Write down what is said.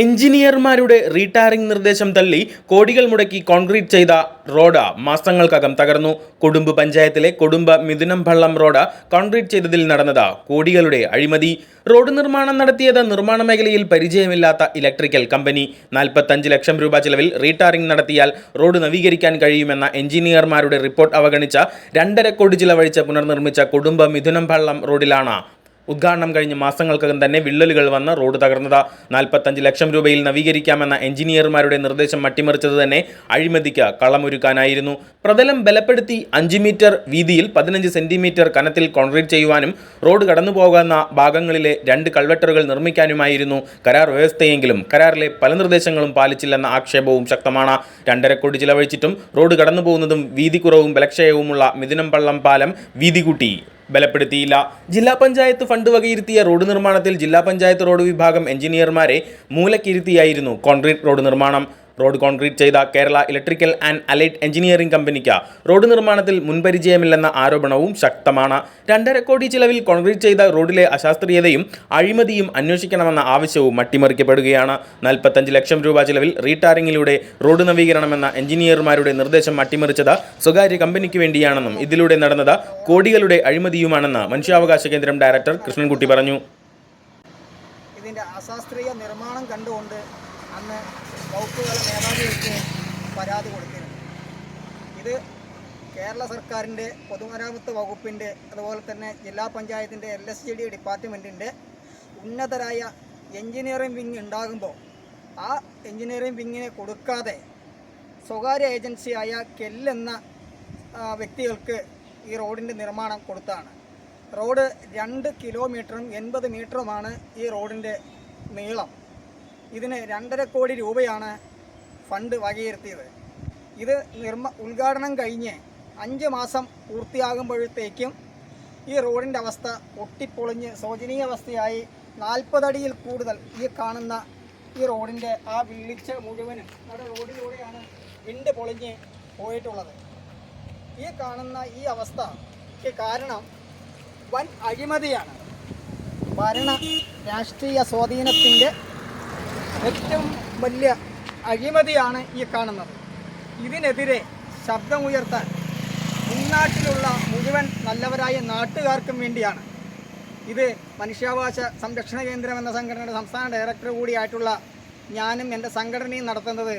എഞ്ചിനീയർമാരുടെ retarring നിർദ്ദേശം തള്ളി കോടികൾ മുടക്കി കോൺക്രീറ്റ് ചെയ്ത റോഡ് മാസങ്ങൾക്കകം തകർന്നു. കൊടുമ്പ് പഞ്ചായത്തിലെ കൊടുമ്പ് മിഥുനംപള്ളം റോഡ് കോൺക്രീറ്റ് ചെയ്തതിൽ നടന്നത് കോടികളുടെ അഴിമതി. റോഡ് നിർമ്മാണം നടത്തിയത് നിർമ്മാണ മേഖലയിൽ പരിചയമില്ലാത്ത ഇലക്ട്രിക്കൽ കമ്പനി നാൽപ്പത്തഞ്ച് ലക്ഷം രൂപ ചിലവിൽ റീടാറിംഗ് നടത്തിയാൽ റോഡ് നവീകരിക്കാൻ കഴിയുമെന്ന എഞ്ചിനീയർമാരുടെ റിപ്പോർട്ട് അവഗണിച്ച രണ്ടര കോടി ചിലവഴിച്ച് പുനർനിർമ്മിച്ച കൊടുമ്പ് മിഥുനംപള്ളം റോഡിലാണ് ഉദ്ഘാടനം കഴിഞ്ഞ് മാസങ്ങൾക്കകം തന്നെ വിള്ളലുകൾ വന്ന് റോഡ് തകർന്നത്. നാൽപ്പത്തഞ്ച് ലക്ഷം രൂപയിൽ നവീകരിക്കാമെന്ന എഞ്ചിനീയർമാരുടെ നിർദ്ദേശം അട്ടിമറിച്ചത് തന്നെ അഴിമതിക്ക് കളമൊരുക്കാനായിരുന്നു. പ്രതലം ബലപ്പെടുത്തി അഞ്ച് മീറ്റർ വീതിയിൽ പതിനഞ്ച് സെന്റിമീറ്റർ കനത്തിൽ കോൺക്രീറ്റ് ചെയ്യുവാനും റോഡ് കടന്നുപോകുന്ന ഭാഗങ്ങളിലെ രണ്ട് കൾവെട്ടറുകൾ നിർമ്മിക്കാനുമായിരുന്നു കരാർ വ്യവസ്ഥയെങ്കിലും കരാറിലെ പല നിർദ്ദേശങ്ങളും പാലിച്ചില്ലെന്ന ആക്ഷേപവും ശക്തമാണ്. രണ്ടര കോടി ചിലവഴിച്ചിട്ടും റോഡ് കടന്നുപോകുന്നതും വീതി കുറവും ബലക്ഷയവുമുള്ള മിഥുനംപള്ളം പാലം വീതി കൂട്ടി ബലപ്പെടുത്തിയില്ല. ജില്ലാ പഞ്ചായത്ത് ഫണ്ട് വകയിരുത്തിയ റോഡ് നിർമ്മാണത്തിൽ ജില്ലാ പഞ്ചായത്ത് റോഡ് വിഭാഗം എഞ്ചിനീയർമാരെ മൂലക്കിരുത്തിയായിരുന്നു കോൺക്രീറ്റ് റോഡ് നിർമ്മാണം. റോഡ് കോൺക്രീറ്റ് ചെയ്ത Kerala electrical and allied engineering കമ്പനിക്ക് റോഡ് നിർമ്മാണത്തിൽ മുൻപരിചയമില്ലെന്ന ആരോപണവും ശക്തമാണ്. രണ്ടര കോടി ചിലവിൽ കോൺക്രീറ്റ് ചെയ്ത റോഡിലെ അശാസ്ത്രീയതയും അഴിമതിയും അന്വേഷിക്കണമെന്ന ആവശ്യവും അട്ടിമറിക്കപ്പെടുകയാണ് നാൽപ്പത്തഞ്ച് ലക്ഷം രൂപ ചിലവിൽ റീടാറിംഗിലൂടെ റോഡ് നവീകരണമെന്ന എഞ്ചിനീയർമാരുടെ നിർദ്ദേശം അട്ടിമറിച്ചത് സ്വകാര്യ കമ്പനിക്ക് വേണ്ടിയാണെന്നും ഇതിലൂടെ നടന്നത് കോടികളുടെ അഴിമതിയുമാണെന്ന് മനുഷ്യാവകാശ കേന്ദ്രം ഡയറക്ടർ കൃഷ്ണൻകുട്ടി പറഞ്ഞു. ഇതിന്റെ അശാസ്ത്രീയ നിർമ്മാണം കണ്ടുകൊണ്ട് അന്ന് വകുപ്പുകളെ മേധാവികൾക്ക് പരാതി കൊടുത്തിരുന്നു. ഇത് കേരള സർക്കാരിന്റെ പൊതുമരാമത്ത് വകുപ്പിന്റെ അതുപോലെ തന്നെ ജില്ലാ പഞ്ചായത്തിന്റെ എൽ എസ് ജി ഡി ഡിപ്പാർട്ട്മെന്റിന്റെ ഉന്നതരായ എഞ്ചിനീയറിംഗ് വിങ് ഉണ്ടാകുമ്പോൾ ആ എഞ്ചിനീയറിംഗ് വിങ്ങിനെ കൊടുക്കാതെ സ്വകാര്യ ഏജൻസിയായ കെല്ലെന്ന വ്യക്തികൾക്ക് ഈ റോഡിന്റെ നിർമ്മാണം കൊടുത്താണ്. റോഡ് രണ്ട് കിലോമീറ്ററും എൺപത് മീറ്ററുമാണ് ഈ റോഡിന്റെ നീളം. ഇതിന് രണ്ടര കോടി രൂപയാണ് ഫണ്ട് വകയിരുത്തിയത്. ഇത് നിർമ്മ ഉദ്ഘാടനം കഴിഞ്ഞ് അഞ്ച് മാസം പൂർത്തിയാകുമ്പോഴത്തേക്കും ഈ റോഡിന്റെ അവസ്ഥ ഒട്ടിപ്പൊളിഞ്ഞ് ശോചനീയ അവസ്ഥയായി. നാൽപ്പതടിയിൽ കൂടുതൽ ഈ കാണുന്ന ഈ റോഡിന്റെ ആ വീഴ്ച മുഴുവനും നമ്മുടെ റോഡിലൂടെയാണ് വിണ്ട് പൊളിഞ്ഞ് പോയിട്ടുള്ളത്. ഈ കാണുന്ന ഈ അവസ്ഥയ്ക്ക് കാരണം വൻ അഴിമതിയാണ്. ഭരണ രാഷ്ട്രീയ സ്വാധീനത്തിന്റെ ഏറ്റവും വലിയ അഴിമതിയാണ് ഈ കാണുന്നത്. ഇതിനെതിരെ ശബ്ദമുയർത്താൻ ഉൾനാട്ടിലുള്ള മുഴുവൻ നല്ലവരായ നാട്ടുകാർക്കും വേണ്ടിയാണ്. ഇത് മനുഷ്യാവകാശ സംരക്ഷണ കേന്ദ്രം എന്ന സംഘടനയുടെ സംസ്ഥാന ഡയറക്ടർ കൂടിയായിട്ടുള്ള ഞാനും എന്റെ സംഘടനയും നടത്തുന്നത്